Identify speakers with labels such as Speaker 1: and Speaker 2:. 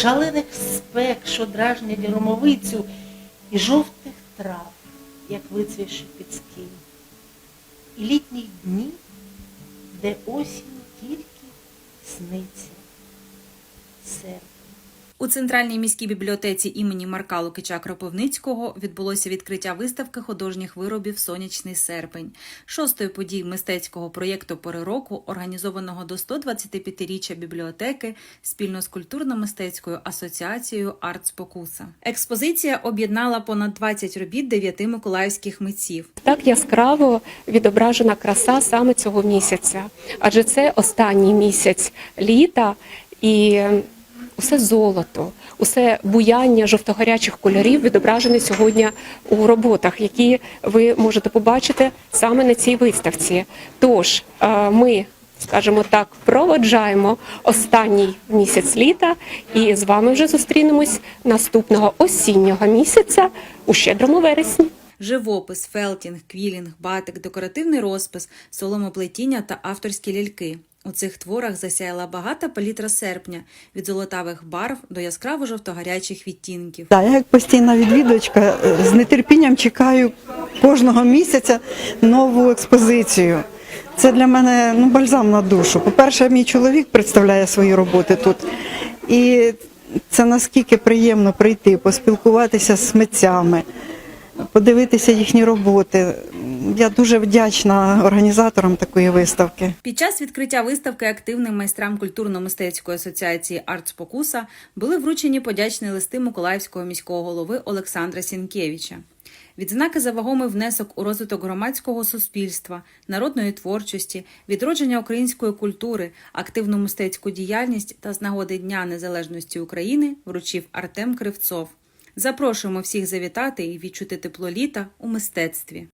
Speaker 1: шалених спек, що дражнять громовицю, і жовтих трав, як вицвіші під скинь, і літніх днів, де осінь тільки сниться серпень.
Speaker 2: У центральній міській бібліотеці імені Марка Лукича Кропивницького відбулося відкриття виставки художніх виробів Сонячний серпень, шостої події мистецького проєкту пори року, організованого до 125-річчя бібліотеки спільно з культурно-мистецькою асоціацією Арт Спокуса. Експозиція об'єднала понад 20 робіт дев'яти миколаївських митців.
Speaker 3: Так яскраво відображена краса саме цього місяця, адже це останній місяць літа і усе золото, усе буяння жовтогарячих кольорів відображене сьогодні у роботах, які ви можете побачити саме на цій виставці. Тож е, ми. Скажімо так, проводжаємо останній місяць літа, і з вами вже зустрінемось наступного осіннього місяця у щедрому вересні.
Speaker 2: Живопис, фелтінг, квілінг, батик, декоративний розпис, соломоплетіння та авторські ляльки. У цих творах засяяла багата палітра серпня від золотавих барв до яскраво жовтогарячих відтінків.
Speaker 4: Так, я як постійна відвідувачка е, з нетерпінням чекаю кожного місяця нову експозицію. Це для мене ну, бальзам на душу. По-перше, мій чоловік представляє свої роботи тут. І це наскільки приємно прийти, поспілкуватися з митцями, подивитися їхні роботи. Я дуже вдячна організаторам такої виставки.
Speaker 2: Під час відкриття виставки активним майстрам культурно-мистецької асоціації Арт Спокуса були вручені подячні листи Миколаївського міського голови Олександра Сінкевича. Відзнаки за вагомий внесок у розвиток громадського суспільства, народної творчості, відродження української культури, активну мистецьку діяльність та з нагоди Дня Незалежності України вручив Артем Кривцов. Запрошуємо всіх завітати і відчути тепло літа у мистецтві.